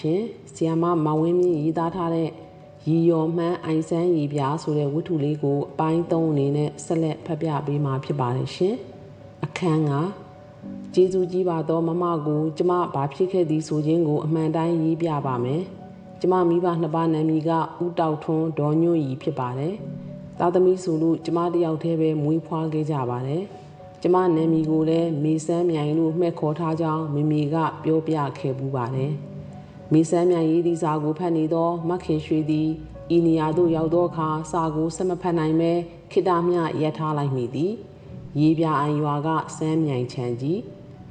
ရှင်ဆီယမမောင်ဝင်းမြင့်ရေးသားထားတဲ့ရီယော်မှန်းအိုင်ဆန်းရီပြားဆိုတဲ့ဝတ္ထုလေးကိုအပိုင်း၃အနေနဲ့ဆက်လက်ဖတ်ပြပေးမှာဖြစ်ပါတယ်ရှင်အခန်းကကျေးဇူးကြီးပါသောမမကိုကျမဘာဖြစ်ခဲ့သည်ဆိုခြင်းကိုအမှန်တိုင်းရေးပြပါမယ်ကျမမိဘနှစ်ပါးနာမည်ကဦးတောက်ထွန်းဒေါ်ညွန့်ရီဖြစ်ပါတယ်သားသမီးဆိုလို့ကျမတယောက်တည်းပဲမွေးဖွားခဲ့ကြပါတယ်ကျမနာမည်ကိုလည်းမေဆန်းမြိုင်လို့မှဲ့ခေါ်ထားကြောင်းမိမိကပြောပြခဲ့ပူပါတယ်။ မေဆန်းမြိုင်ရေးသည့်စာကိုဖတ်နေသောမခင်ရွှေသည်ဤနေရာသို့ရောက်သောအခါစာကိုဆက်မဖတ်နိုင်ပဲခိတမျှရပ်ထားလိုက်မိသည်။ရေးပြအိုင်ရွာကစမ်းမြိုင်ချန်ကြီး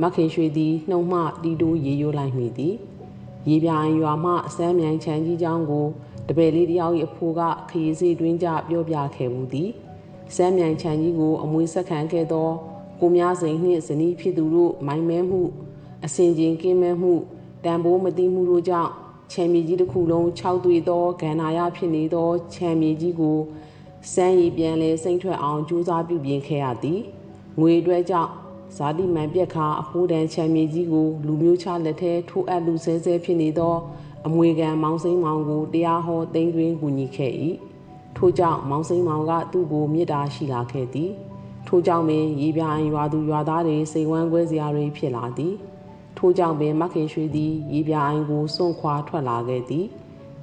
မခင်ရွှေသည်နှုံမှတီတိုးရေရိုးလိုက်မိသည်။ရေးပြအိုင်ရွာမှစမ်းမြိုင်ချန်ကြီးကျောင်းကိုတပည့်လေးတယောက်၏အဖိုးကခရီးစီတွင်းကြပြောပြခဲ့မှုသည်။စမ်းမြိုင်ချန်ကြီးကိုအမွေဆက်ခံခဲ့သောကိုများစိန်နှင့်ဇနီးဖြစ်သူတို့မိုင်မဲမှုအစင်ကျင်ကင်းမဲမှု တန်ဖိုးမတိမှုတို့ကြောင့်ချမ်းမြေကြီးတစ်ခုလုံး၆သွေသောဂန္ဓာရဖြစ်နေသောချမ်းမြေကြီးကိုစမ်းရည်ပြန်လဲစိမ့်ထွက်အောင်ကြိုးစားပြုပြင်ခဲ့ရသည်ငွေအတွက်ကြောင့်ဇာတိမန်ပြက်ခါအဖိုးတန်ချမ်းမြေကြီးကိုလူမျိုးချလက်ထဲထိုးအပ်လူဆဲဆဲဖြစ်နေသောအမွေခံမောင်စိမ့်မောင်ကိုတရားဟောသိမ်းသွင်းကူညီခဲ့၏ထို့ကြောင့်မောင်စိမ့်မောင်ကသူ့ကိုမေတ္တာရှိလာခဲ့သည်ထို့ကြောင့်ပင်ရေပြိုင်ရွာသူရွာသားတွေစိတ်ဝမ်းကွဲစရာတွေဖြစ်လာသည် ထို့ကြောင့်ပင်မခင်ရွှေသည်ရေပြိုင်ကိုစွန့်ခွာထွက်လာခဲ့သည်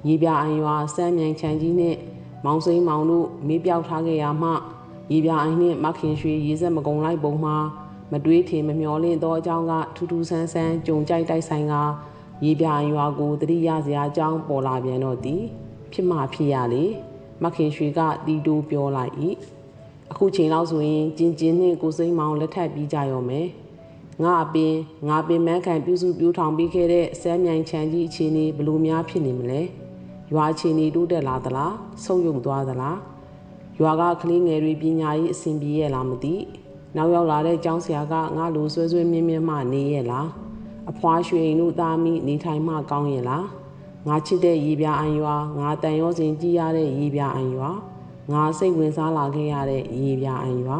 ရေပြိုင်ရွာစမ်းမြိုင်ချန်ကြီးနှင့်မောင်စိမ်းမောင်တို့မေးပြောက်ထားခဲ့ရမှရေပြိုင်နှင့်မခင်ရွှေရေစက်မကုံလိုက်ပုံမှာမတွေးထင်မမျောလင့်သောအကြောင်းကထူးထူးဆန်းဆန်းကြုံကြိုက်တိုက်ဆိုင်ကရေပြိုင်ရွာကိုတတိယစရာအကြောင်းပေါ်လာပြန်တော့သည် ဖြစ်မှဖြစ်ရလေမခင်ရွှေကတီတိုးပြောလိုက်၏အခုချိန်လောက်ဆိုရင်ကျင်ကျင်နဲ့ကိုစိမ့်မောင်လက်ထပ်ပြီးကြရောမယ် ငါအပင်ငါပင်မန်းခံပြုစုပြိုးထောင်ပြီးခဲ့တဲ့ဆမ်းမြိုင်ချန်ကြီးအခြေအနေဘလို့များဖြစ်နေမလဲရွာအခြေအနေတိုးတက်လာသလားဆုပ်ယုပ်သွားသလားရွာကကလေးငယ်တွေပညာရေးအဆင်ပြေရဲ့လားမသိနောက်ရောက်လာတဲ့ကျောင်းဆရာကငါလိုဆွဲဆွဲမြင်းမြင်းမှနေရဲ့လားအဖွားရွှေအိမ်တို့သားမိနေထိုင်မှကောင်းရဲ့လားငါချစ်တဲ့ရေပြအံရွာငါတန်ရောစင်ကြည်ရတဲ့ရေပြအံရွာငါစိတ်ဝင်စားလာခဲ့ရတဲ့ရေပြအိုင်ရွာ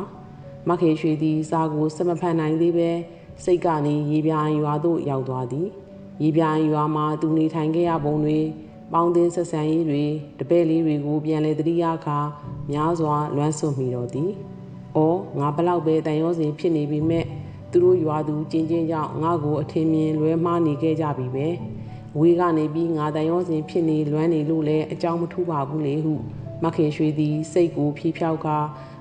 မခေရွှေသည်စာကိုစမဖတ်နိုင်သေးပဲ စိတ်ကနေရေပြအိုင်ရွာသို့ရောက်သွားသည်ရေပြအိုင်ရွာမှာသူနေထိုင်ခဲ့ရပုံတွေပေါင်းတင်ဆက်ဆံရေးတွေတပည့်လေးတွေကိုပြန်လဲတတိယခါများစွာလွမ်းဆွမိတော်သည်။အော်ငါဘလောက်ပဲတန်ရောစဉ်ဖြစ်နေပြီမဲ့သူတို့ရွာသူကျင်းချင်းကြောင့်ငါကိုအထင်မြင်လွဲမှားနေခဲ့ကြပြီပဲ။ဝေးကနေပြီးငါတန်ရောစဉ်ဖြစ်နေလွမ်းနေလို့လည်းအကြောင်းမထူးပါဘူးလေဟုမခင်ရွှေသည်စိတ်ကိုဖြီးဖြောက်ကာ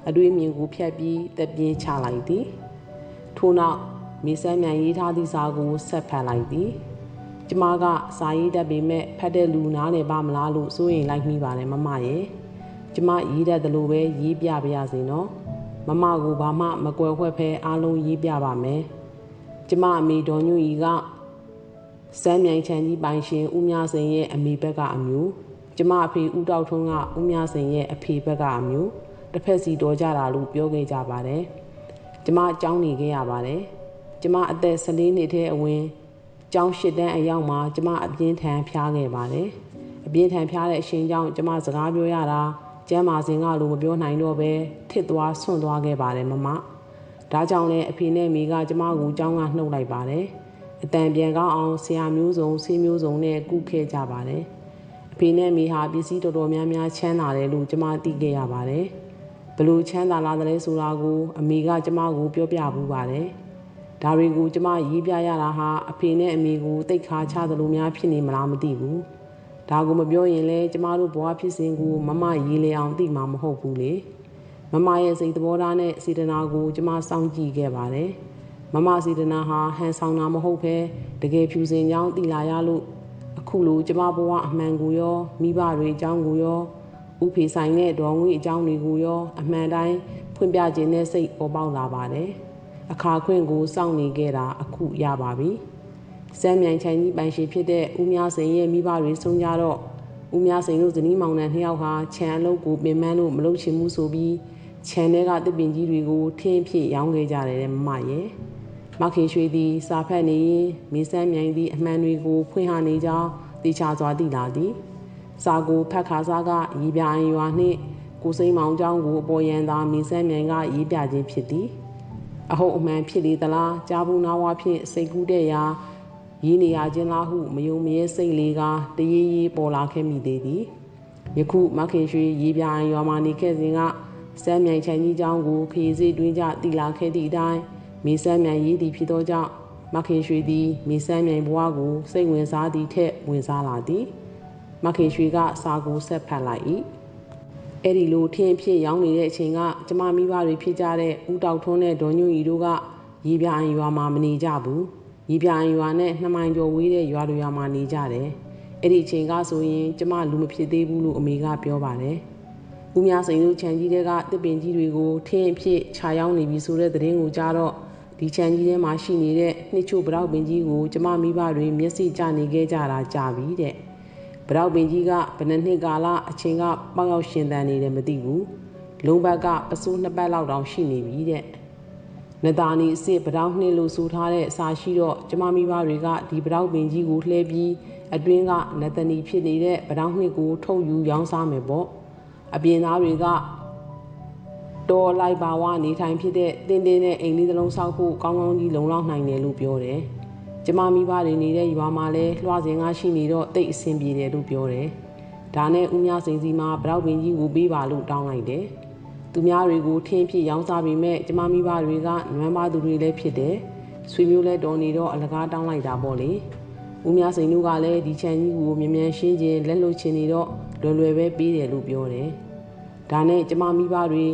အတွေ့အမြင်ကိုဖြတ်ပြီးတပြင်းချလိုက်သည်ထို့နောက် မေဆန်းမြန်ရေးထားသည့်စာကိုဆက်ဖတ်လိုက်သည်ကျမကစာရေးတတ်ပေမဲ့ဖတ်တဲ့လူနားနေပါမလားလို့စိုးရင်လိုက်မိပါတယ်မမရဲ့ကျမရေးတတ်တယ်လို့ပဲရေးပြပါရစေနော်မမကိုဘာမှမကွယ်ခွက်ဖဲအားလုံးရေးပြပါမယ်ကျမအမေဒေါ်ညွန့်ကြီးကစမ်းမြိုင်ချန်ကြီးပိုင်ရှင်ဦးမြစိန်ရဲ့အမေဘက်ကအမျိုးကျမအဖေဦးတောက်ထွန်းကဦးမြစိန်ရဲ့အဖေဘက်ကအမျိုးတစ်ဖက်စီတော်ကြတာလို့ပြောခဲ့ကြပါတယ်ကျမအကြောင်းနေခဲ့ရပါတယ် ကျမအသက်14နှစ်ထဲအဝင်ကျောင်းရှစ်တန်းအရောက်မှာကျမအပြင်းထန်ဖျားခဲ့ပါတယ်အပြင်းထန်ဖျားတဲ့အရှင်ကြောင့်ကျမစကားပြောရတာကျမ်းမာစဉ်ကလိုမပြောနိုင်တော့ပဲထစ်သွားဆွန့်သွားခဲ့ပါတယ်မမဒါကြောင့်လည်းအဖေနဲ့မိကကျမကိုကျောင်းကနှုတ်လိုက်ပါတယ်အတန်ပြန်ကောင်းအောင်ဆရာမျိုးစုံဆေးမျိုးစုံနဲ့ကုခဲ့ကြပါတယ်ဖေနဲ့မိဟာပစ္စည်းတော်တော်များများချမ်းသာတယ်လို့ကျမသိခဲ့ရပါတယ်။ဘလို့ချမ်းသာလာတယ်ဆိုတာကိုအမေကကျမကိုပြောပြဘူးပါတယ်။ ဒါတွေကိုကျမရေးပြရတာဟာအဖေနဲ့အမေကိုတိတ်ခါချသလိုများဖြစ်နေမလားမသိဘူး။ဒါကိုမပြောရင်လဲကျမတို့ဘဝဖြစ်စဉ်ကိုမမရေးလေအောင်သိမှာမဟုတ်ဘူးလေ။မမရဲ့စိတ်သဘောထားနဲ့စေတနာကိုကျမစောင့်ကြည့်ခဲ့ပါတယ်။မမစေတနာဟာဟန်ဆောင်တာမဟုတ်ဘဲတကယ်ဖြူစင်ကြောင်းတည်လာရလို့အခုလိုကျမဘဝအမှန်ကိုရောမိဘတွေအကြောင်းကိုရောဥဖေဆိုင်တဲ့ဒေါ်ငွေအကြောင်းတွေကိုရောအမှန်တိုင်းဖွင့်ပြခြင်းနဲ့စိတ်ပေါ်ပေါက်လာပါတယ် အခါခွင့်ကိုစောင့်နေခဲ့တာအခုရပါပြီစမ်းမြိုင်ချိုင်ကြီးပိုင်ရှင်ဖြစ်တဲ့ဦးမြစိန်ရဲ့မိဘတွေဆုံးကြတော့ဦးမြစိန်တို့ဇနီးမောင်နှံနှစ်ယောက်ဟာခြံအလုပ်ကိုပင်ပန်းလို့မလုပ်ချင်ဘူးဆိုပြီးခြံထဲကတစ်ပင်ကြီးတွေကိုထင်းဖြစ်ရောင်းခဲ့ကြတယ်မမရဲ့မခေရွှေသည်စာဖတ်နေရင်မေဆန်းမြိုင်သည့်အမှန်တွေကိုဖွင့်ဟနေကြောင်းတေချာစွာသိလာသည်စာကိုဖတ်ခါစားကရေးပြအိမ်ရွာနှင့်ကိုစိမ့်မောင်ကျောင်းကိုအပေါ်ရန်သာမေဆန်းမြိုင်ကရေးပြခြင်းဖြစ်သည် အဟုတ်အမှန်ဖြစ်လေသလားကြားဘူးနာဝါဖြင့်စိတ်ကူးတဲ့ရာ ရင်းနေရခြင်းလားဟုမယုံမရဲစိတ်လေးကတရေရေပေါ်လာခဲ့မိသေးသည်ယခုမခင်ရွှေရေပြိုင်ရွာမှနေခဲ့စဉ်ကစမ်းမြိုင်ချန်ကြီးเจ้าကိုခရီးစေးတွင်းကြတီလာခဲ့သည့်အတိုင်းမေစမ်းမြိုင်ရေးသည်ဖြစ်သောကြောင့်မခင်ရွှေသည်မေစမ်းမြိုင်ဘဝကိုစိတ်ဝင်စားသည့်ထက်ဝင်စားလာသည်မခင်ရွှေကစာကိုဆက်ဖတ်လိုက်၏ အဲ့ဒီလိုထင်းဖြစ်ရောင်းနေတဲ့အချိန်ကကျမမိဘတွေဖြစ်ကြတဲ့ဦးတောက်ထွန်းနဲ့ဒေါ်ညွန့်ရီတို့ကရေပြိုင်ရွာမှာမနေကြဘူးရေပြိုင်ရွာနဲ့နှစ်မိုင်ကျော်ဝေးတဲ့ရွာတွေရွာမှာနေကြတယ်အဲ့ဒီအချိန်ကဆိုရင်ကျမလူမဖြစ်သေးဘူးလို့အမေကပြောပါတယ်ဦးမြစိန်တို့ခြံကြီးတွေကတစ်ပင်ကြီးတွေကိုထင်းအဖြစ်ခြာရောက်နေပြီဆိုတဲ့သတင်းကိုကြားတော့ဒီခြံကြီးထဲမှာရှိနေတဲ့နှစ်ချို့ဗရောက်ပင်ကြီးကိုကျမမိဘတွေမျက်စိကျနေခဲ့ကြတာကြာပြီတဲ့ ဗရောက်ပင်ကြီးကဘယ်နှစ်နှစ်ကာလအချိန်ကပေါက်ရောက်ရှင်သန်နေတယ်မသိဘူးလုံးဘက်ကပစိုးနှစ်ပတ်လောက်တောင်ရှိနေပြီတဲ့နတာနီအစ်စ်ဗရောက်နှစ်လို့ဆိုထားတဲ့အစာရှိတော့ကျမမိဘတွေကဒီဗရောက်ပင်ကြီးကိုလှဲပြီးအတွင်းကနတနီဖြစ်နေတဲ့ဗရောက်နှစ်ကိုထုတ်ယူရောင်းစားမယ်ပေါ့အပြင်သားတွေကတော်လိုက်ပါဝနေထိုင်ဖြစ်တဲ့တင်းတင်းနဲ့အိမ်လေးတစ်လုံးဆောက်ဖို့ကောင်းကောင်းကြီးလုံလောက်နိုင်တယ်လို့ပြောတယ်။ ကျမမိဘတွေနေတဲ့ရွာမှာလည်းလွှစင်ကရှိနေတော့တိတ်အဆင်ပြေတယ်လို့ပြောတယ်။ဒါနဲ့ဦးမြစိန်စီမှာဗရောက်ပင်ကြီးကိုပေးပါလို့တောင်းလိုက်တယ်။သူများတွေကိုထင်းဖြစ်ရောင်းစားပြီးမဲ့ကျမမိဘတွေကနွမ်းပါသူတွေလည်းဖြစ်တယ်။ဆွေမျိုးလည်းတော်နေတော့အလကားတောင်းလိုက်တာပေါ့လေ။ဦးမြစိန်တို့ကလည်းဒီချန်ကြီးကိုမြ мян ရှင်းခြင်းလက်လွတ်ချင်နေတော့လွယ်လွယ်ပဲပေးတယ်လို့ပြောတယ်။ဒါနဲ့ကျမမိဘတွေ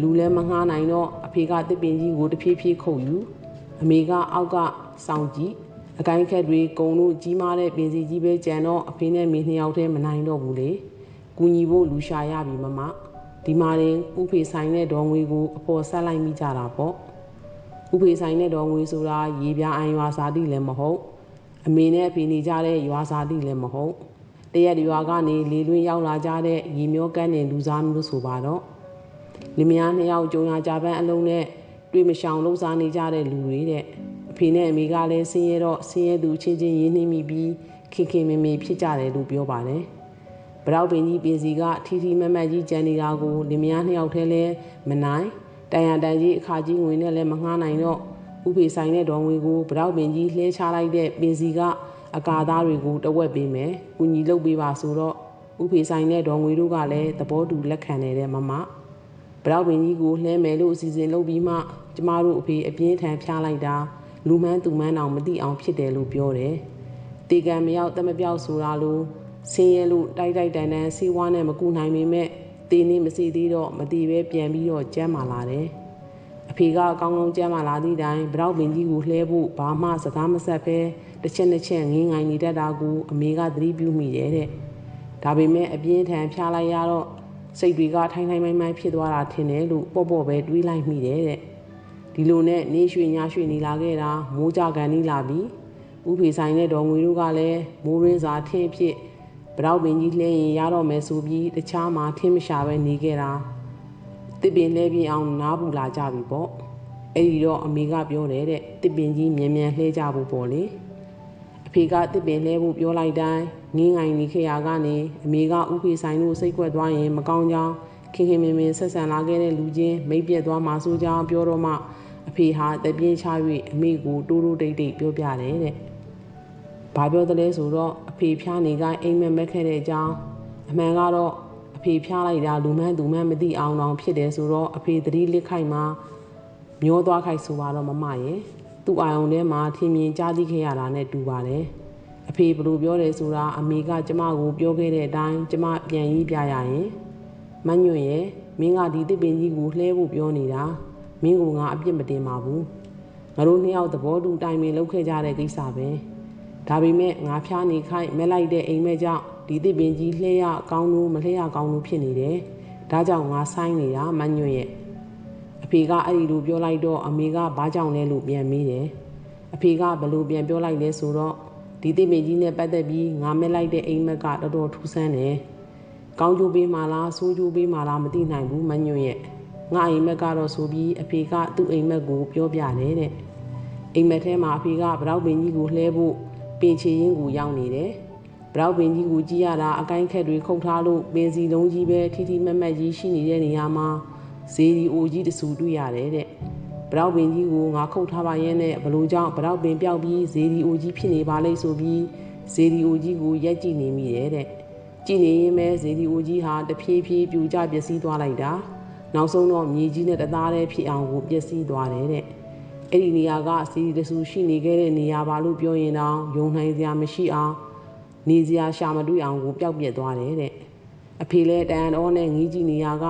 လူလည်းမငှားနိုင်တော့အဖေကတစ်ပင်ကြီးကိုတဖြည်းဖြည်းခုတ်ယူအမေကအောက်ကစောင့်ကြည့် အကိုင်းခက်တွေကုံတို့ကြီးမားတဲ့ပင်စီကြီးပဲကြံတော့အဖေနဲ့မေနှစ်ယောက်တည်းမနိုင်တော့ဘူးလေကူညီဖို့လူရှာရပြီမမဒီမှာရင်ဥဖေဆိုင်တဲ့ဒေါ်ငွေကိုအပေါ်ဆက်လိုက်မိကြတာပေါ့ဥဖေဆိုင်တဲ့ဒေါ်ငွေဆိုတာရေပြားအိုင်ရွာစာတိလည်းမဟုတ်အမေနဲ့အဖေနေကြတဲ့ရွာစာတိလည်းမဟုတ်တရက်ရွာကနေလေလွင်းရောက်လာကြတဲ့ရေမျောကန်းတဲ့လူစားမျိုးဆိုပါတော့လင်မယားနှစ်ယောက်ကြုံရကြပန်းအလုံးနဲ့တွေ့မရှောင်လုံးစားနေကြတဲ့လူတွေတဲ့အ ဖေနဲ့အမေကလည်းဆင်းရဲတော့ဆင်းရဲသူချင်းချင်းရင်းနှီးမိပြီးခင်ခင်မင်မင်ဖြစ်ကြတယ်လို့ပြောပါတယ်။ဗရောက်ပင်ကြီးပင်စီကထီထီမမတ်ကြီးကြံနေတာကိုလင်မယားနှစ်ယောက်ထဲလဲမနိုင်တန်ရတန်ကြီးအခါကြီးငွေနဲ့လည်းမငှားနိုင်တော့ဥဖေဆိုင်တဲ့ဒေါ်ငွေကိုဗရောက်ပင်ကြီးလှဲချလိုက်တဲ့ပင်စီကအကာသားတွေကိုတဝက်ပေးမယ်။ကုညီလုပ်ပေးပါဆိုတော့ဥဖေဆိုင်တဲ့ဒေါ်ငွေတို့ကလည်းသဘောတူလက်ခံနေတဲ့မမ။ဗရောက်ပင်ကြီးကိုလှဲမယ်လို့အစီအစဉ်လုပ်ပြီးမှကျမတို့အဖေအပြင်းထန်ဖျားလိုက်တာ လူမန်းသူမန်းအောင်မသိအောင်ဖြစ်တယ်လို့ပြောတယ်။တေကံမရောက်တမပြောက်ဆိုတာလို့ဆင်းရဲလို့တိုက်တိုက်တန်တန်စီးဝါးနဲ့မကူနိုင်ပေမဲ့တေနေမစီသေးတော့မတိပဲပြန်ပြီးတော့ကြမ်းမာလာတယ်။အဖေကအကောင်းကောင်းကြမ်းမာလာသည့်တိုင်ဗရောက်ပင်ကြီးကိုလှဲဖို့ဘာမှစကားမဆက်ဘဲတစ်ချက်တစ်ချက်ငင်းငိုင်နေတတ်တာကိုအမေကသတိပြုမိတယ်တဲ့။ဒါပေမဲ့အပြင်းထန်ဖျားလိုက်ရတော့စိတ်တွေကထိုင်ထိုင်မိုင်းမိုင်းဖြစ်သွားတာထင်တယ်လို့ပေါ့ပေါ့ပဲတွေးလိုက်မိတယ်တဲ့ ဒီလိုနဲ့နေရွှေညရွှေနေလာခဲ့တာမိုးကြကန်နီးလာပြီးဥဖေဆိုင်တဲ့တော်ငွေတို့ကလည်းမိုးရင်းစာထင်းဖြစ်ဗရောက်ပင်ကြီးလှဲရင်ရတော့မယ်ဆိုပြီးတခြားမှာထင်းမရှာပဲနေခဲ့တာတစ်ပင်လဲပြင်းအောင်နားပူလာကြပြီပေါ့အဲ့ဒီတော့အမေကပြောတယ်တဲ့တစ်ပင်ကြီးမြန်မြန်လှဲကြဖို့ပေါ့လေအဖေကတစ်ပင်လှဲဖို့ပြောလိုက်တိုင်းငင်းငိုင်နေခေရာကနေအမေကဥဖေဆိုင်တို့စိတ်ကွက်သွားရင်မကောင်းကြောင်းခင်ခင်မင်မင်ဆက်ဆံလာခဲ့တဲ့လူချင်းမိတ်ပြက်သွားမှဆိုကြောင်းပြောတော့မှ အဖေဟာတပြင်းချ၍အမေကိုတိုးတိုးတိတ်တိတ်ပြောပြတယ်တဲ့။ဘာပြောသလဲဆိုတော့အဖေဖျားနေကအိမ်မက်မက်ခဲ့တဲ့အကြောင်းအမှန်ကတော့အဖေဖျားလိုက်တာလူမှန်းသူမှန်းမသိအောင်တောင်ဖြစ်တယ်ဆိုတော့အဖေသတိလစ်ခိုက်မှာမျောသွားခိုက်ဆိုပါတော့မမရဲ့သူ့အာယုံထဲမှာထင်မြင်ကြားသိခဲ့ရတာနဲ့တူပါတယ်။အဖေဘလို့ပြောတယ်ဆိုတာအမေကကျမကိုပြောခဲ့တဲ့အတိုင်းကျမပြန်ရေးပြရရင်မညွန့်ရဲ့မင်းကဒီတစ်ပင်ကြီးကိုလှဲဖို့ပြောနေတာ မင်းကငါအပြစ်မတင်ပါဘူးငါတို့နှစ်ယောက်သဘောတူတိုင်ပင်လုပ်ခဲ့ကြတဲ့ကိစ္စပဲဒါပေမဲ့ငါဖျားနေခိုင်းမဲလိုက်တဲ့အိမ်မဲကြောင့်ဒီတစ်ပင်ကြီးလှဲရကောင်းလို့မလှဲရကောင်းလို့ဖြစ်နေတယ်ဒါကြောင့်ငါဆိုင်နေတာမညွန့်ရဲ့အဖေကအဲ့ဒီလိုပြောလိုက်တော့အမေကဘာကြောင့်လဲလို့ပြန်မေးတယ်အဖေကဘလို့ပြန်ပြောလိုက်လဲဆိုတော့ဒီတိမေကြီးနဲ့ပတ်သက်ပြီးငါမဲ့လိုက်တဲ့အိမ်မက်ကတော်တော်ထူးဆန်းတယ်။ကောင်းကျိုးပေးမှလားဆိုးကျိုးပေးမှလားမသိနိုင်ဘူးမညွန့်ရဲ့။ ငါအိမ်မက်ကတော့ဆိုပြီးအဖေကသူ့အိမ်မက်ကိုပြောပြတယ်တဲ့။အိမ်မက်ထဲမှာအဖေကဗရောက်ပင်ကြီးကိုလှဲဖို့ပင်ချီရင်းကိုရောက်နေတယ်။ဗရောက်ပင်ကြီးကိုကြည့်ရတာအကိုင်းခက်တွေခုတ်ထားလို့ပင်စီလုံးကြီးပဲထိထိမက်မက်ကြီးရှိနေတဲ့နေရာမှာဇေဒီအိုကြီးတဆူတွေ့ရတယ်တဲ့။ဗရောက်ပင်ကြီးကိုငါခုတ်ထားပါရဲ့နဲ့ဘလို့ကြောင့်ဗရောက်ပင်ပျောက်ပြီးဇေဒီအိုကြီးဖြစ်နေပါလိမ့်ဆိုပြီးဇေဒီအိုကြီးကိုရက်ကြည့်နေမိတယ်တဲ့ကြည့်နေရင်ပဲဇေဒီအိုကြီးဟာတဖြည်းဖြည်းပြူကျပျက်စီးသွားလိုက်တာ နောက်ဆုံးတော့မြေကြီးနဲ့တသားတည်းဖြစ်အောင်ကိုပျက်စီးသွားတယ်တဲ့အဲ့ဒီနေရာကဇေဒီတဆူရှိနေခဲ့တဲ့နေရာပါလို့ပြောရင်တော့ယုံနိုင်စရာမရှိအောင်နေစရာရှာမတွေ့အောင်ကိုပျောက်ပြက်သွားတယ်တဲ့အဖေလဲတန်တော်နဲ့ငီးကြည့်နေရာက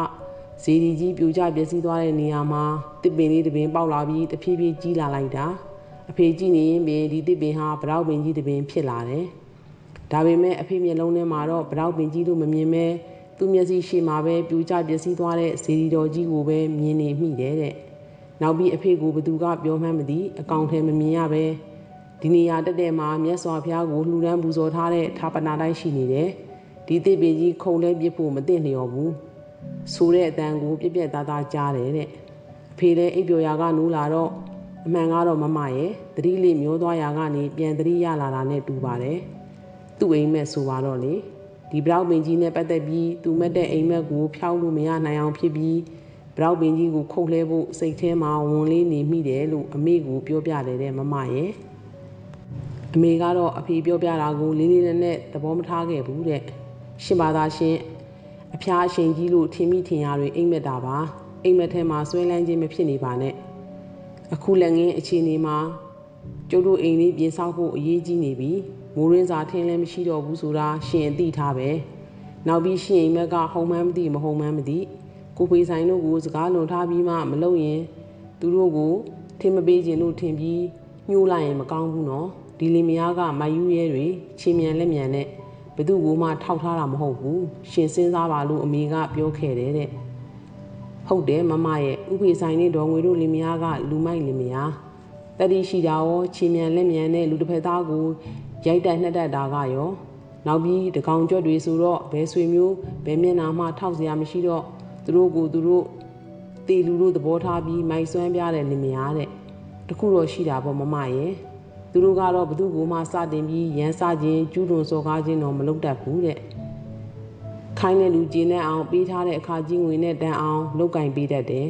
ဇေဒီကြီးပြူကျပျက်စီးသွားတဲ့နေရာမှာတစ်ပင်လေးတစ်ပင်ပေါက်လာပြီးတဖြည်းဖြည်းကြီးလာလိုက်တာအဖေကြည့်နေရင်ပင်ဒီတစ်ပင်ဟာဗရောက်ပင်ကြီးတစ်ပင်ဖြစ်လာတယ်ဒါပေမဲ့အဖေမျက်လုံးထဲမှာတော့ဗရောက်ပင်ကြီးလို့မမြင်ပဲ သူ့မျက်စိရှိမှာပဲပြူကျပျက်စီးသွားတဲ့ဇေဒီတော်ကြီးကိုပဲမြင်နေမိတယ်တဲ့နောက်ပြီးအဖေကိုဘသူကပြောမှန်းမသိအကောင့်ထဲမမြင်ရပဲဒီနေရာတက်တဲ့မှာမြတ်စွာဘုရားကိုလှူဒန်းပူဇော်ထားတဲ့ဌာပနာတိုင်းရှိနေတယ်ဒီတစ်ပင်ကြီးခုံလဲပြစ်ဖို့မသိလျော်ဘူးဆိုတဲ့အတန်ကိုပြက်ပြက်သားသားကြားတယ်တဲ့အဖေလည်းအိပ်ပျော်ရာကနူးလာတော့အမှန်ကတော့မမရဲ့တတိလေးမျိုးသွားရာကနေပြန်တတိရလာတာနဲ့တူပါတယ်သူ့အိမ်မက်ဆိုပါတော့လေ ဒီဘလောက်ပင်ကြီးနဲ့ပတ်သက်ပြီးသူမက်တဲ့အိမ်မက်ကိုဖျောက်လို့မရနိုင်အောင်ဖြစ်ပြီးဘလောက်ပင်ကြီးကိုခုတ်လဲဖို့စိတ်ထဲမှာဝင်လေးနေမိတယ်လို့အမေကိုပြောပြတယ်တဲ့မမရဲ့အမေကတော့အဖေပြောပြတာကိုလေးလေးနက်နက်သဘောမထားခဲ့ဘူးတဲ့ရှင်ပါသာရှင်အဖျားအရှင်ကြီးလို့ထင်မိထင်ရတွေအိမ်မက်တာပါအိမ်မက်ထဲမှာဆွဲလန်းခြင်းမဖြစ်နေပါနဲ့အခုလည်းငင်းအခြေအနေမှာကျုပ်တို့အိမ်လေးပြင်ဆောက်ဖို့အရေးကြီးနေပြီ မိုးရင်းစာထင်းလည်းမရှိတော့ဘူးဆိုတာရှင်အသိထားပဲနောက်ပြီးရှင်အိမ်မက်ကဟုံမှန်းမသိမဟုံမှန်းမသိကိုဖေးဆိုင်တို့ကိုစကားလွန်ထားပြီးမှမလုပ်ရင်သူတို့ကိုထင်မပေးခြင်းလို့ထင်ပြီးညှိုးလိုက်ရင်မကောင်းဘူးနော်ဒီလင်မယားကမယူရဲတွေချီမြန်လက်မြန်နဲ့ဘသူ့ကိုမှထောက်ထားတာမဟုတ်ဘူးရှင်စဉ်းစားပါလို့အမေကပြောခဲ့တယ်တဲ့ဟုတ်တယ်မမရဲ့ဥဖေဆိုင်နဲ့ဒေါ်ငွေတို့လင်မယားကလူမိုက်လင်မယားတတိရှိတာရောချီမြန်လက်မြန်နဲ့လူတစ်ဖက်သားကို ရိုက်တက်နှက်တက်တာကရောနောက်ပြီးတကောင်ကြွက်တွေဆိုတော့ဘယ်ဆွေမျိုးဘယ်မျက်နှာမှထောက်စရာမရှိတော့သူတို့ကိုသူတို့တေလူတို့သဘောထားပြီးမိုက်ဆွမ်းပြတဲ့လင်မယားတဲ့တခုတော့ရှိတာပေါ့မမရဲ့သူတို့ကတော့ဘသူ့ကိုမှစတင်ပြီးရန်စခြင်းကျူးလွန်စော်ကားခြင်းတော့မလုပ်တတ်ဘူးတဲ့ခိုင်းတဲ့လူကျင်းတဲ့အောင်ပေးထားတဲ့အခါကြီးငွေနဲ့တန်အောင်လောက်ကင်ပေးတတ်တယ်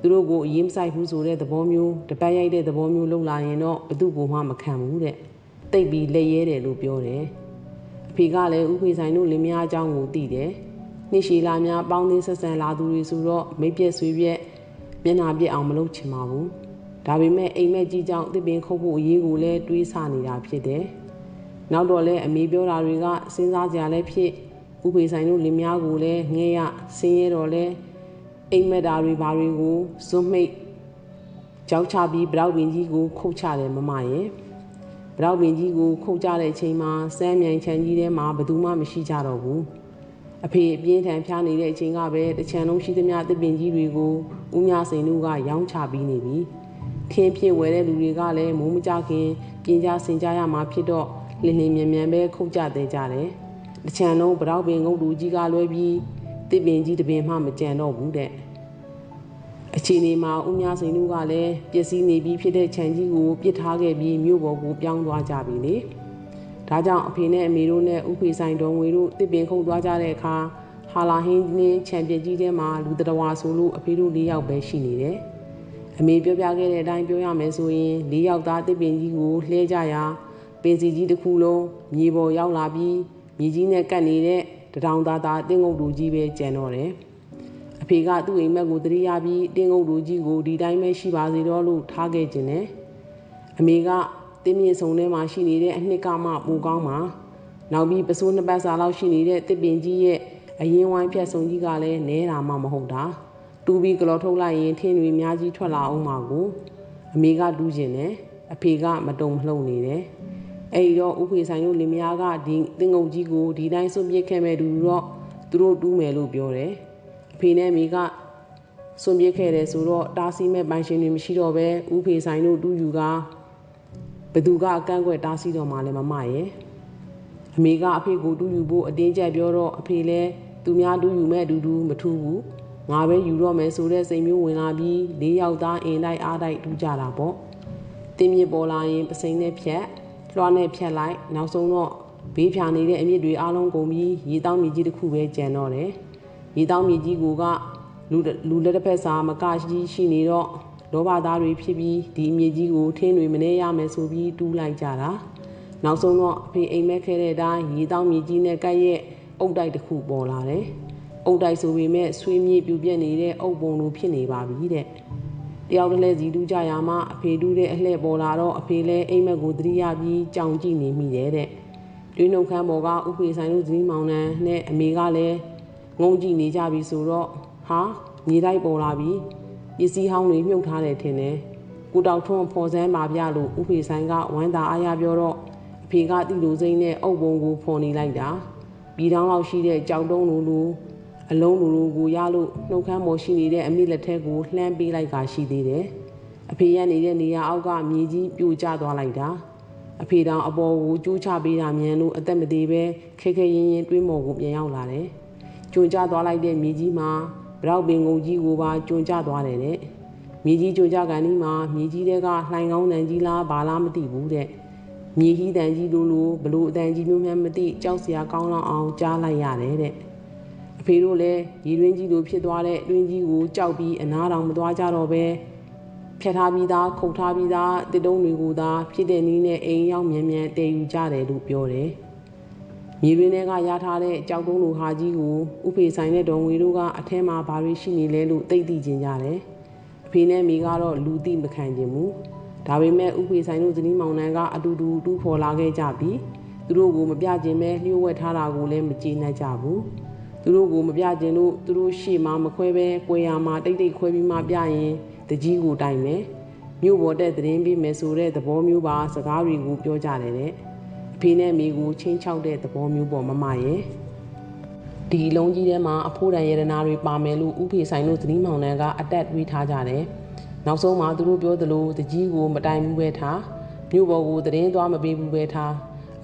သူတို့ကိုအရင်မဆိုင်ဘူးဆိုတဲ့သဘောမျိုးတပတ်ရိုက်တဲ့သဘောမျိုးလုပ်လာရင်တော့ဘသူ့ကိုမှမခံဘူးတဲ့ တိတ်ပြီးလက်ရဲတယ်လို့ပြောတယ်အဖေကလည်းဥဖေဆိုင်တို့လင်မယားအကြောင်းကိုသိတယ်နှစ်ရှည်လာများပေါင်းသင်းဆက်ဆံလာသူတွေဆိုတော့မိပြက်ဆွေပြက်မျက်နာပြက်အောင်မလုပ်ချင်ပါဘူးဒါပေမဲ့အိမ်မက်ကြီးကြောင့်တစ်ပင်ခုတ်ဖို့အရေးကိုလည်းတွေးဆနေတာဖြစ်တယ်။နောက်တော့လည်းအမေပြောတာတွေကစဉ်းစားကြလည်းဖြစ်ဥပေဆိုင်တို့လင်များကိုလည်းငဲရဆင်းရဲတော့လဲအိမ်မက်တာတွေဘာတွေကိုဇွတ်မိတ်ကြောက်ချပြီးဗရောက်ပင်ကြီးကိုခုတ်ချတယ်မမရဲ့ ဗရောက်ပင်ကြီးကိုခုတ်ကြတဲ့အချိန်မှာစမ်းမြိုင်ချန်ကြီးထဲမှာဘယ်သူမှမရှိကြတော့ဘူးအဖေအပြင်းထန်ဖျားနေတဲ့အချိန်ကပဲတချံလုံးရှိသမျှတစ်ပင်ကြီးတွေကိုဦးမြစိန်တို့ကရောင်းချပြီးနေပြီ။ထင်းဖြစ်ဝယ်တဲ့လူတွေကလည်းမိုးမကြခင်ပြင်ကြဆင်ကြရမှာဖြစ်တော့လင်းလင်းမြန်မြန်ပဲခုတ်ကြသေးကြတယ်။တချံလုံးဗရောက်ပင်ငုတ်လူကြီးကလွဲပြီးတစ်ပင်ကြီးတပင်မှမကြံတော့ဘူးတဲ့။ အခြေအနေမှာဦးမြစိန်တို့ကလည်းပျက်စီးနေပြီးဖြစ်တဲ့ခြံကြီးကိုပစ်ထားခဲ့ပြီးမြို့ပေါ်ကိုပြောင်းသွားကြပြီလေ။ဒါကြောင့်အဖေနဲ့အမေတို့နဲ့ဥဖေဆိုင်တော်ငွေတို့တစ်ပင်ခုတ်သွားကြတဲ့အခါဟာလာဟင်းနှင်းချန်ပီယံကြီးထဲမှာလူတတော်ဆိုလို့အဖေတို့၄ယောက်ပဲရှိနေတယ်။အမေပြောပြခဲ့တဲ့အတိုင်းပြောရမယ်ဆိုရင်၄ယောက်သားတစ်ပင်ကြီးကိုလှဲကြရာပင်စီကြီးတစ်ခုလုံးမြေပေါ်ရောက်လာပြီးမြေကြီးနဲ့ကပ်နေတဲ့တထောင်သားသားတင်းငုတ်လူကြီးပဲကျန်တော့တယ် အဖေကသူ့အိမ်မက်ကိုတရိယာပြီးတင်းငုတ်လူကြီးကိုဒီတိုင်းပဲရှိပါစေတော့လို့ထားခဲ့ခြင်းနဲ့အမေကတင်းမြင့်ဆုံထဲမှာရှိနေတဲ့အနှစ်ကမှပူကောင်းမှာနောက်ပြီးပစိုးနှစ်ပတ်စာလောက်ရှိနေတဲ့တစ်ပင်ကြီးရဲ့အရင်ဝိုင်းဖြတ်ဆုံကြီးကလည်းနဲတာမှမဟုတ်တာတူပြီးကလော်ထုတ်လိုက်ရင်ထင်းတွေအများကြီးထွက်လာအောင်ပါကိုအမေကတူးကျင်တယ်အဖေကမတုံမလှုပ်နေတယ်အဲ့ဒီတော့ဥဖေဆိုင်တို့လင်မယားကဒီတင်ငုံကြီးကိုဒီတိုင်းစွန့်ပစ်ခဲ့မဲ့သူတော့သူတို့တူးမယ်လို့ပြောတယ်အ ဖေနဲ့မိကစွန့်ပစ်ခဲ့တယ်ဆိုတော့တားဆီးမဲ့ပိုင်ရှင်တွေမရှိတော့ပဲဥဖေဆိုင်တို့တူးယူကဘသူကအကန့်ကွက်တားဆီးတော့မှလည်းမမရဲ့အမေကအဖေကိုတူးယူဖို့အတင်းကျပ်ပြောတော့အဖေလည်းသူများတူးယူမဲ့အတူတူမထူးဘူးငါပဲယူတော့မယ်ဆိုတဲ့စိတ်မျိုးဝင်လာပြီးလေးယောက်သားအင်တိုက်အားတိုက်တူးကြတာပေါ့တင်းမြစ်ပေါ်လာရင်ပစိန်နဲ့ဖြတ်လွှားနဲ့ဖြတ်လိုက်နောက်ဆုံးတော့ဘေးဖြာနေတဲ့အမြင့်တွေအားလုံးကုန်ပြီးရေတောင်းမြေကြီးတစ်ခုပဲကျန်တော့တယ် ရေတောင်းမြေကြီးကလူလူလက်တစ်ဖက်စာမကရှိရှိနေတော့လောဘသားတွေဖြစ်ပြီးဒီအမြေကြီးကိုထင်းတွေမနေရမယ်ဆိုပြီးတူးလိုက်ကြတာနောက်ဆုံးတော့အဖေအိမ်မက်ခဲ့တဲ့အတိုင်းရေတောင်းမြေကြီးနဲ့ကပ်ရဲ့အုတ်တိုက်တစ်ခုပေါ်လာတယ်အုတ်တိုက်ဆိုပေမဲ့ဆွေးမြေ့ပြူပြက်နေတဲ့အုတ်ပုံလိုဖြစ်နေပါပြီတဲ့တယောက်တည်းလဲစီတူးကြရမှအဖေတူးတဲ့အလှဲ့ပေါ်လာတော့အဖေလဲအိမ်မက်ကိုသတိရပြီးကြောင်ကြည့်နေမိတယ်တဲ့တွင်းနှုတ်ခမ်းပေါ်ကဥဖေဆိုင်တို့ဇနီးမောင်နှံနဲ့အမေကလည်း ငုံကြည့်နေကြပြီဆိုတော့ဟာမြေတိုက်ပေါ်လာပြီပစ္စည်းဟောင်းတွေမြုပ်ထားတယ်ထင်တယ်ကိုတောက်ထွန်းဖော်စမ်းပါပြလို့ဥဖေဆိုင်ကဝမ်းသာအားရပြောတော့အဖေကတိလိုစိမ့်နဲ့အုပ်ပုံကိုဖော်နေလိုက်တာပြည်တောင်းလောက်ရှိတဲ့ကြောက်တုံးလိုလိုအလုံးလိုလိုကိုရလို့နှုတ်ခမ်းပေါ်ရှိနေတဲ့အမိလက်ထက်ကိုလှမ်းပေးလိုက်ကရှိသေးတယ်အဖေရနေတဲ့နေရာအောက်ကမြေကြီးပြိုကျသွားလိုက်တာအဖေတောင်အပေါ်ကိုကျိုးချပေးတာမြန်လို့အသက်မသေးပဲခက်ခဲရင်ရင်တွေးမော်ကိုပြန်ရောက်လာတယ်။ ကျွံကျသွားလိုက်တဲ့မြေကြီးမှာဗရောက်ပင်ကုန်ကြီးကိုပါကျွံကျသွားတယ်တဲ့။မြေကြီးကျွံကျကန်ဒီမှာမြေကြီးတွေကလှိုင်ကောင်းတန်ကြီးလားဘာလားမသိဘူးတဲ့။မြေကြီးတန်ကြီးလိုလိုဘလို့အတန်ကြီးမျိုးမှမသိကြောက်စရာကောင်းလောက်အောင်ကြားလိုက်ရတယ်တဲ့အဖေတို့လည်းရေတွင်းကြီးလိုဖြစ်သွားတဲ့တွင်းကြီးကိုကြောက်ပြီးအနားတော်မသွားကြတော့ပဲဖြတ်ထားပြီးသားခုတ်ထားပြီးသားတစ်တုံးတွေကိုသာဖြစ်တဲ့နည်းနဲ့အိမ်ရောက်မြန်မြန်တည်ယူကြတယ်လို့ပြောတယ်။ မြေတွင်းထဲကရထားတဲ့ကြောက်တုံးလိုဟာကြီးကိုဥဖေဆိုင်တဲ့ဒေါ်ငွေတို့ကအထဲမှာဘာတွေရှိနေလဲလို့သိသိကျင်ကြတယ်။အဖေနဲ့မိကတော့လူသိမခံခြင်းဘူး။ဒါပေမဲ့ဥဖေဆိုင်တို့ဇနီးမောင်နှံကအတူတူတူးဖော်လာခဲ့ကြပြီးသူတို့ကိုမပြခြင်းပဲလျှို့ဝှက်ထားတာကိုလည်းမကျေနပ်ကြဘူး။သူတို့ကိုမပြခြင်းလို့သူတို့ရှေ့မှာမခွဲပဲကိုယ်ရမှာတိတ်တိတ်ခွဲပြီးမှပြရင်တကြီးကိုတိုင်မယ်မြို့ပေါ်တဲ့သတင်းပေးမယ်ဆိုတဲ့သဘောမျိုးပါစကားတွေကိုပြောကြတယ်တဲ့ အဖေနဲ့မိကိုချင်းချောက်တဲ့သဘောမျိုးပေါ်မမရဲ့ဒီလုံးကြီးထဲမှာအဖိုးတန်ရတနာတွေပါမယ်လို့ဥဖေဆိုင်တို့သတိမောင်နှံကအတက်တွေးထားကြတယ်နောက်ဆုံးမှာသူတို့ပြောသလိုတကြီးကိုမတိုင်ဘူးပဲထားမြို့ပေါ်ကိုသတင်းသွားမပေးဘူးပဲထား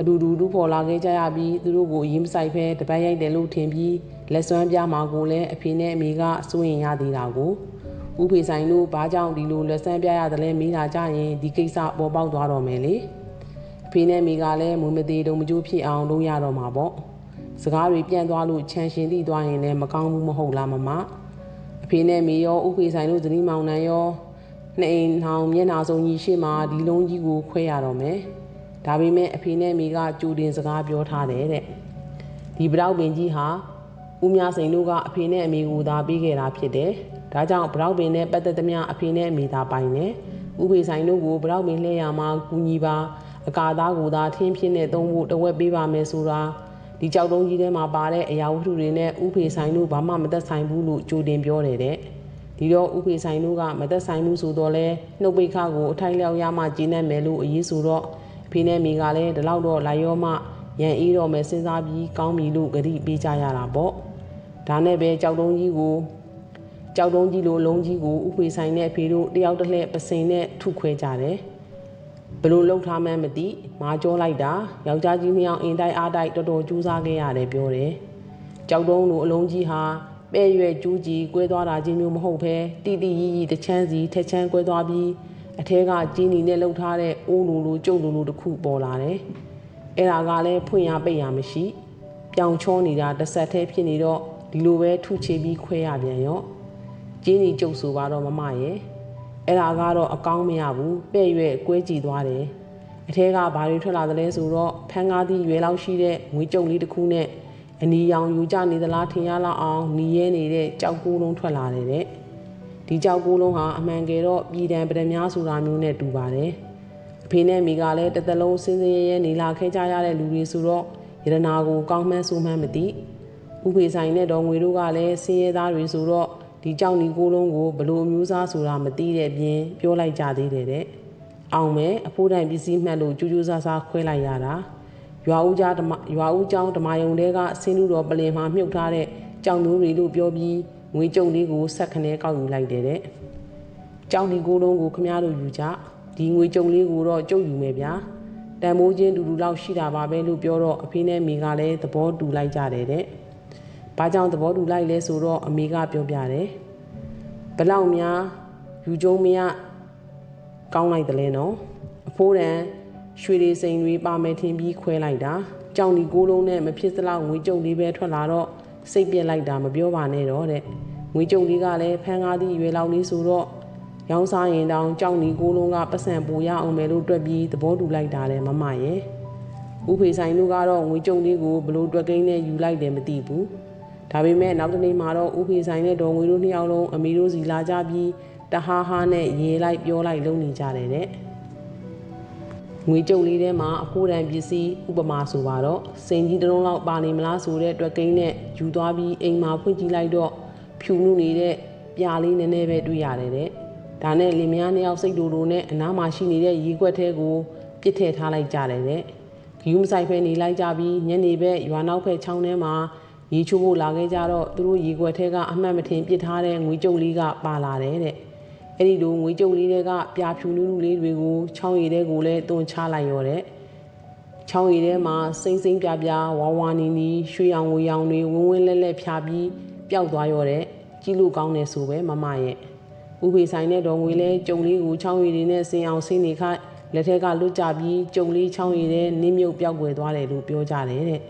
အတူတူတူပေါ်လာခဲ့ကြရပြီးသူတို့ကိုအရင်မဆိုင်ဖဲတပတ်ရိုက်တယ်လို့ထင်ပြီးလက်စွမ်းပြမှာကိုလည်းအဖေနဲ့အမေကစိုးရင်ရသေးတာကိုဥဖေဆိုင်တို့ဘာကြောင့်ဒီလိုလက်ဆန်းပြရတယ်လဲမိတာကြရင်ဒီကိစ္စပေါ်ပေါက်သွားတော့မယ်လေအ ဖေနဲ့မိကလည်းမွေမသေးတုံမကြိုးဖြစ်အောင်လုပ်ရတော့မှာပေါ့စကားတွေပြန့်သွားလို့ခြံရှင်သိသွားရင်လည်းမကောင်းဘူးမဟုတ်လားမမအဖေနဲ့မိရောဥဖေဆိုင်တို့ဇနီးမောင်နှံရောနှစ်အိမ်ထောင်မျက်နှာစုံကြီးရှေ့မှာဒီလုံးကြီးကိုခွဲရတော့မယ်ဒါပေမဲ့အဖေနဲ့မိကကြိုတင်စကားပြောထားတယ်တဲ့ဒီဗရောက်ပင်ကြီးဟာဦးမြစိန်တို့ကအဖေနဲ့အမေကိုသာပေးခဲ့တာဖြစ်တယ်။ဒါကြောင့်ဗရောက်ပင်နဲ့ပတ်သက်သမျှအဖေနဲ့အမေသာပိုင်တယ်။ဥပေဆိုင်တို့ကိုဗရောက်ပင်လှည့်ရမှာကူညီပါ အကာသားကိုသာထင်းဖြစ်နဲ့သုံးဖို့တဝက်ပေးပါမယ်ဆိုတာဒီကြောက်တုံးကြီးထဲမှာပါတဲ့အရာဝတ္ထုတွေနဲ့ဥဖေဆိုင်တို့ဘာမှမသက်ဆိုင်ဘူးလို့ကြိုတင်ပြောတယ်တဲ့။ဒီတော့ဥဖေဆိုင်တို့ကမသက်ဆိုင်မှုဆိုတော့လဲနှုတ်ပိတ်ခကိုအထိုက်လျောက်ရမှကျင်းနေမယ်လို့အရေးဆိုတော့အဖေနဲ့မိကလည်းဒီလောက်တော့လာရောမှရန်အေးတော့မယ်စဉ်းစားပြီးကောင်းပြီလို့ဂရိပေးကြရတာပေါ့။ဒါနဲ့ပဲကြောက်တုံးကြီးကိုကြောက်တုံးကြီးလိုလုံးကြီးကိုဥဖေဆိုင်နဲ့အဖေတို့တယောက်တစ်လှည့်ပစင်နဲ့ထုခွဲကြတယ် ဘလို့လှုပ်ထားမှန်းမသိမာကြောလိုက်တာယောက်ျားကြီးနှစ်ယောက်အင်တိုက်အားတိုက်တော်တော်ကြိုးစားခဲ့ရတယ်ပြောတယ်ကြောက်တုံးလိုအလုံးကြီးဟာပဲ့ရွယ်ကျူးကြီးကွဲသွားတာချင်းမျိုးမဟုတ်ဘဲတိတိရီရီတချမ်းစီထက်ချမ်းကွဲသွားပြီးအထဲကကျင်းနီနဲ့လှုပ်ထားတဲ့အိုးလိုလိုကျုပ်လိုလိုတစ်ခုပေါ်လာတယ်အဲ့ဒါကလည်းဖွင့်ရပိတ်ရမရှိပြောင်ချောနေတာတစ်ဆက်တည်းဖြစ်နေတော့ဒီလိုပဲထုချေပြီးခွဲရပြန်ရော့ကျင်းကြီးကျုပ်ဆိုပါတော့မမရဲ့ အဲ့ဒါကတော့အကောင်းမရဘူးပဲ့ရွဲ့ကွဲကြည်သွားတယ်အထဲကဘာတွေထွက်လာသလဲဆိုတော့ဖန်းကားသည့်ရွယ်လောက်ရှိတဲ့ငွေကြုံလေးတစ်ခုနဲ့အနီရောင်ယူကြနေသလားထင်ရလောက်အောင်နီးရဲနေတဲ့ကြောက်ကိုးလုံးထွက်လာတယ်တဲ့ဒီကြောက်ကိုးလုံးဟာအမှန်ကယ်တော့ပြည်တံပဒများဆိုတာမျိုးနဲ့တူပါတယ်အဖေနဲ့မိကလည်းတစ်သက်လုံးစင်းစင်းရဲရဲနေလာခဲ့ကြရတဲ့လူတွေဆိုတော့ယရနာကိုကောင်းမှန်းဆိုမှန်းမသိဥဖေဆိုင်နဲ့တော်ငွေတို့ကလည်းဆင်းရဲသားတွေဆိုတော့ ဒီကြောင့်ဒီကိုလုံးကိုဘလို့အမျိုးသားဆိုတာမသိတဲ့ပြင်ပြောလိုက်ကြသေးတယ်တဲ့အောင်မဲအဖိုးတိုင်ပစ္စည်းမှတ်လို့ကြူးကြူးဆားဆားခွဲလိုက်ရတာရွာဦးကြားဓမ္မရွာဦးကျောင်းဓမ္မယုံတဲကဆင်းလူတော်ပလင်မှာမြုပ်ထားတဲ့ကြောင်မျိုးတွေလို့ပြောပြီးငွေကြုံလေးကိုဆက်ခနဲကောက်ယူလိုက်တယ်တဲ့ကြောင်ဒီကိုလုံးကိုခမားတို့ယူကြဒီငွေကြုံလေးကိုတော့ကျုပ်ယူမယ်ဗျာတန်မိုးချင်းတူတူလောက်ရှိတာပါပဲလို့ပြောတော့အဖေနဲ့မိကလည်းသဘောတူလိုက်ကြတယ်တဲ့။ ဘာကြောင့်သဘောတူလိုက်လဲဆိုတော့အမေကပြောပြတယ်။ဘလောက်များယူကျုံမရကောင်းလိုက်တယ်လဲနော်။အဖိုးတန်ရွှေတွေစိန်တွေပါမယ်ထင်ပြီးခွဲလိုက်တာ။ကြောင်ဒီကိုလုံးနဲ့မဖြစ်စလောက်ငွေကြုံလေးပဲထွက်လာတော့စိတ်ပြက်လိုက်တာမပြောပါနဲ့တော့တဲ့။ငွေကြုံလေးကလည်းဖန်းကားသည့်ရွယ်လောက်လေးဆိုတော့ရောင်းစားရင်တောင်ကြောက်နီကိုလုံးကပတ်စံပူရအောင်မယ်လို့တွက်ပြီးသဘောတူလိုက်တာလေမမရဲ့ဥဖေဆိုင်တို့ကတော့ငွေကြုံလေးကိုဘလို့တွက်ကိန်းနဲ့ယူလိုက်တယ်မသိဘူး ဒါပေမဲ့နောက်တစ်နေ့မှာတော့ဥဖေဆိုင်နဲ့ဒေါ်ငွေတို့နှစ်ယောက်လုံးအမီတို့စီလာကြပြီးတဟားဟားနဲ့ရေလိုက်ပြောလိုက်လုံနေကြတယ်တဲ့ငွေကြုံလေးထဲမှာအဖိုးတန်ပစ္စည်းဥပမာဆိုပါတော့စိန်ကြီးတစ်လုံးလောက်ပါနေမလားဆိုတဲ့တွက်ကိန်းနဲ့ယူသွားပြီးအိမ်မှာဖွင့်ကြည့်လိုက်တော့ဖြူနုနေတဲ့ပြာလေးနည်းနည်းပဲတွေ့ရတယ်တဲ့ဒါနဲ့လင်မယားနှစ်ယောက်စိတ်တူတူနဲ့အနားမှာရှိနေတဲ့ရေခွက်ထဲကိုပြစ်ထည့်ထားလိုက်ကြတယ်တဲ့ဂယူးမဆိုင်ဖဲနေလိုက်ကြပြီးညနေဘက်ရွာနောက်ဖက်ချောင်းထဲမှာ ရေချိုးဖို့လာခဲ့ကြတော့သူတို့ရေခွက်ထဲကအမှတ်မထင်ပစ်ထားတဲ့ငွေကြုံလေးကပါလာတယ်တဲ့အဲ့ဒီလိုငွေကြုံလေးတွေကပြာဖြူနုနုလေးတွေကိုချောင်းရည်ထဲကိုလည်းတွန်းချလိုက်ရောတဲ့ချောင်းရည်ထဲမှာစိမ့်စိမ့်ပြပြဝါဝါနီနီရွှေရောင်ဝေရောင်တွေဝင်းဝင်းလဲလဲဖြာပြီးပျောက်သွားရောတဲ့ကြီးလို့ကောင်းတယ်ဆိုပဲမမရဲ့ဥပေဆိုင်တဲ့တော်ငွေလဲကြုံလေးကိုချောင်းရည်တွေနဲ့ဆင်အောင်ဆင်းနေခိုက်လက်ထက်ကလွတ်ကြပြီးကြုံလေးချောင်းရည်ထဲနင်းမြုပ်ပျောက်ွယ်သွားတယ်လို့ပြောကြတယ်တဲ့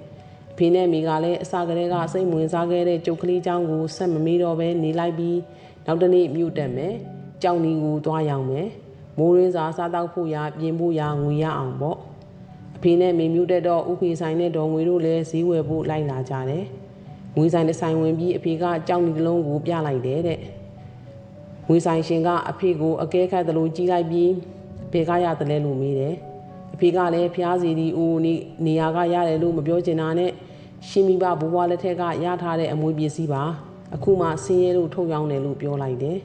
ဖေနဲ့မိကလည်းအစကတည်းကစိတ်ဝင်စားခဲ့တဲ့ကြုတ်ကလေးချောင်းကိုဆက်မမေးတော့ပဲနေလိုက်ပြီးနောက်တနေ့မြို့တက်မယ်ကြောင်နီကိုသွားရောက်မယ်မိုးရင်းစာစားတောက်ဖို့ရပြင်ဖို့ရငွေရအောင်ပေါ့အဖေနဲ့မေမြို့တက်တော့ဥဖေဆိုင်နဲ့ဒေါ်ငွေတို့လည်းဈေးဝယ်ဖို့လိုက်လာကြတယ်ငွေဆိုင်တစ်ဆိုင်ဝင်ပြီးအဖေကကြောင်နီတစ်လုံးကိုပြလိုက်တယ်တဲ့ငွေဆိုင်ရှင်ကအဖေကိုအကဲခတ်သလိုကြီးလိုက်ပြီးဘယ်ကရတယ်လဲလို့မေးတယ်အဖေကလည်းဖျားစီဒီအိုနေနေရာကရတယ်လို့မပြောချင်တာနဲ့ ရှင်မိဘဘဘွားလက်ထက်ကရထားတဲ့အမွေပစ္စည်းပါအခုမှဆင်းရဲလို့ထုတ်ရောင်းတယ်လို့ပြောလိုက်တယ်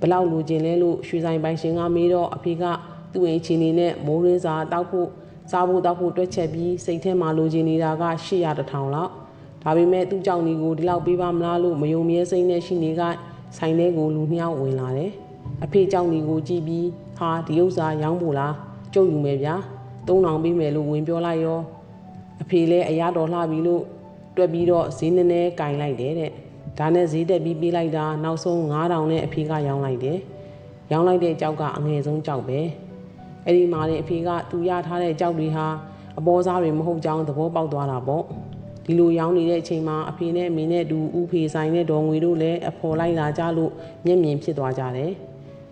ဘလောက်လူကျင်လဲလို့ရွှေဆိုင်ပိုင်ရှင်ကမေးတော့အဖေကသူ့အိမ်ချင်းနေနဲ့မိုးရင်းစာတောက်ဖို့စားဖို့တောက်ဖို့တွက်ချက်ပြီးစိတ်ထဲမှာလိုချင်နေတာက800တထောင်လောက်ဒါပေမဲ့သူ့ကြောင့်ဒီကိုဒီလောက်ပေးပါမလားလို့မယုံမြဲစိတ်နဲ့ရှိနေကဆိုင်ထဲကိုလူနှစ်ယောက်ဝင်လာတယ်အဖေကြောင့်ဒီကိုကြည့်ပြီးဟာဒီဥစ္စာရောင်းဖို့လားကြုတ်ယူမယ်ဗျာ3000ပေးမယ်လို့ဝင်ပြောလိုက်ရော အဖေလည်းအရာတော်လှပြီလို့တွက်ပြီးတော့ဈေးနည်းနည်းကင်လိုက်တယ်တဲ့ဒါနဲ့ဈေးတက်ပြီးပေးလိုက်တာနောက်ဆုံး9000နဲ့အဖေကရောင်းလိုက်တယ်ရောင်းလိုက်တဲ့ကြောက်ကအငယ်ဆုံးကြောက်ပဲအဲ့ဒီမှာလည်းအဖေကသူရထားတဲ့ကြောက်တွေဟာအပေါ်စားတွေမဟုတ်ကြောင်းသဘောပေါက်သွားတာပေါ့ဒီလိုရောင်းနေတဲ့အချိန်မှာအဖေနဲ့အမေနဲ့တူဦးဖေဆိုင်နဲ့ဒေါ်ငွေတို့လည်းအဖော်လိုက်လာကြလို့မျက်မြင်ဖြစ်သွားကြတယ်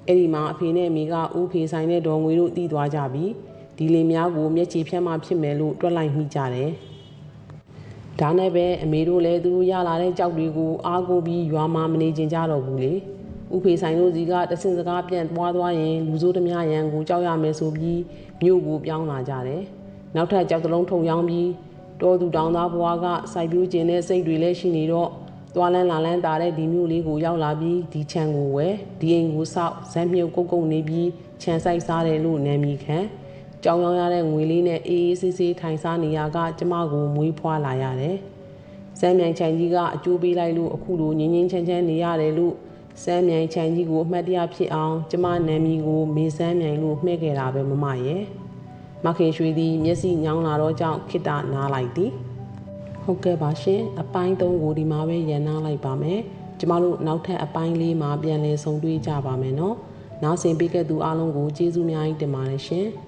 အဲ့ဒီမှာအဖေနဲ့အမေကဦးဖေဆိုင်နဲ့ဒေါ်ငွေတို့တီးသွားကြပြီး ဒီလင်များကိုမျက်ခြေဖြတ်မှဖြစ်မယ်လို့တွက်လိုက်မိကြတယ်ဒါနဲ့ပဲအမေတို့လည်းသူတို့ရလာတဲ့ကြောက်တွေကိုအားကိုပြီးရွာမှာမနေကျင်ကြတော့ဘူးလေဥဖေဆိုင်တို့စီကတဆင်စကားပြန်သွားသွားရင်လူစိုးသမျှရန်ကိုကြောက်ရမယ်ဆိုပြီးမြို့ကိုပြောင်းလာကြတယ်နောက်ထပ်ကြောက်တလုံးထုံရောင်းပြီးတော်သူတောင်သားဘွားကစိုက်ပြူးကျင်တဲ့စိတ်တွေလည်းရှိနေတော့သွားလန်းလာလန်းတာတဲ့ဒီမြို့လေးကိုရောက်လာပြီးဒီချန်ကိုဝယ်ဒီအိမ်ကိုစောက်ဇမ်းမြုပ်ကုတ်ကုတ်နေပြီးခြံဆိုင်စားတယ်လို့နာမည်ခံ ကြောင်ရောင်းရတဲ့ငွေလေးနဲ့အေးအေးဆေးဆေးထိုင်စားနေရကကျမကိုမွေးဖွားလာရတယ်။စမ်းမြိုင်ချန်ကြီးကအကျိုးပေးလိုက်လို့အခုလိုငင်းငင်းချမ်းချမ်းနေရတယ်လို့စမ်းမြိုင်ချန်ကြီးကိုအမှတ်တရဖြစ်အောင်ကျမနာမည်ကိုမေစမ်းမြိုင်လို့မှဲ့ခဲ့တာပဲမမရဲ့။မခင်ရွှေသည်မျက်စိညောင်းလာတော့ကြောင့်ခိတနားလိုက်သည်။ဟုတ်ကဲ့ပါရှင်အပိုင်း၃ကိုဒီမှာပဲရန်နာလိုက်ပါမယ်။ကျမတို့နောက်ထပ်အပိုင်းလေးမှာပြန်လည်ဆုံတွေ့ကြပါမယ်နော်။နားဆင်ပေးခဲ့သူအားလုံးကိုကျေးဇူးများကြီးတင်ပါတယ်ရှင်။